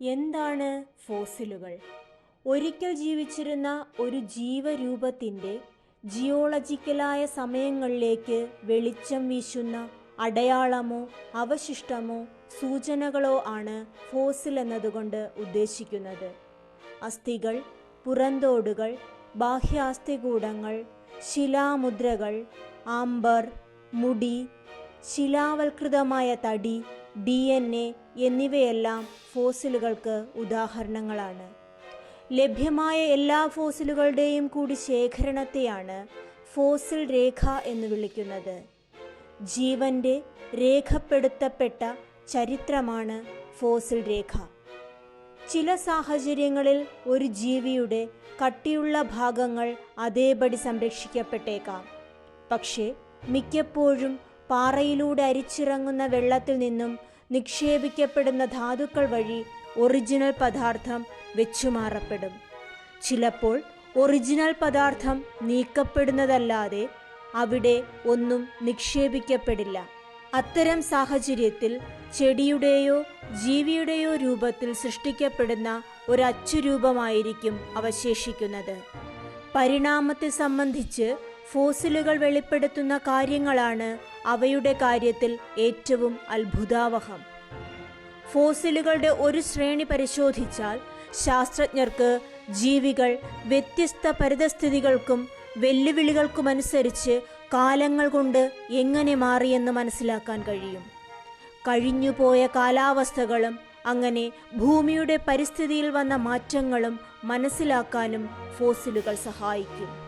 എന്താണ് ഫോസിലുകൾ? ഒരിക്കൽ ജീവിച്ചിരുന്ന ഒരു ജീവരൂപത്തിന്റെ ജിയോളജിക്കലായ സമയങ്ങളിലേക്ക് വെളിച്ചം വീശുന്ന അടയാളമോ അവശിഷ്ടമോ സൂചനകളോ ആണ് ഫോസിൽ എന്നതുകൊണ്ട് ഉദ്ദേശിക്കുന്നത്. അസ്ഥികൾ പുറന്തോടുകൾ ബാഹ്യാസ്ഥികൂടങ്ങൾ ശിലാമുദ്രകൾ ആംബർ മുടി ശിലാവൽകൃതമായ തടി ഡി എൻ എ എന്നിവയെല്ലാം ഫോസിലുകൾക്ക് ഉദാഹരണങ്ങളാണ്. ലഭ്യമായ എല്ലാ ഫോസിലുകളുടെയും കൂടി ശേഖരണത്തെയാണ് ഫോസിൽ രേഖ എന്ന് വിളിക്കുന്നത്. ജീവന്റെ രേഖപ്പെടുത്തപ്പെട്ട ചരിത്രമാണ് ഫോസിൽ രേഖ. ചില സാഹചര്യങ്ങളിൽ ഒരു ജീവിയുടെ കട്ടിയുള്ള ഭാഗങ്ങൾ അതേപടി സംരക്ഷിക്കപ്പെട്ടേക്കാം. പക്ഷേ മിക്കപ്പോഴും പാറയിലൂടെ അരിച്ചിറങ്ങുന്ന വെള്ളത്തിൽ നിന്നും നിക്ഷേപിക്കപ്പെടുന്ന ധാതുക്കൾ വഴി ഒറിജിനൽ പദാർത്ഥം വെച്ചുമാറപ്പെടും. ചിലപ്പോൾ ഒറിജിനൽ പദാർത്ഥം നീക്കപ്പെടുന്നതല്ലാതെ അവിടെ ഒന്നും നിക്ഷേപിക്കപ്പെടില്ല. അത്തരം സാഹചര്യത്തിൽ ചെടിയുടെയോ ജീവിയുടെയോ രൂപത്തിൽ സൃഷ്ടിക്കപ്പെടുന്ന ഒരു അച്ചുരൂപമായിരിക്കും അവശേഷിക്കുന്നത്. പരിണാമത്തെ സംബന്ധിച്ച് ഫോസിലുകൾ വെളിപ്പെടുത്തുന്ന കാര്യങ്ങളാണ് അവയുടെ കാര്യത്തിൽ ഏറ്റവും അത്ഭുതാവഹം. ഫോസിലുകളുടെ ഒരു ശ്രേണി പരിശോധിച്ചാൽ ശാസ്ത്രജ്ഞർക്ക് ജീവികൾ വ്യത്യസ്ത പരിതസ്ഥിതികൾക്കും വെല്ലുവിളികൾക്കുമനുസരിച്ച് കാലങ്ങൾ കൊണ്ട് എങ്ങനെ മാറിയെന്ന് മനസ്സിലാക്കാൻ കഴിയും. കഴിഞ്ഞുപോയ കാലാവസ്ഥകളും അങ്ങനെ ഭൂമിയുടെ പരിസ്ഥിതിയിൽ വന്ന മാറ്റങ്ങളും മനസ്സിലാക്കാനും ഫോസിലുകൾ സഹായിക്കും.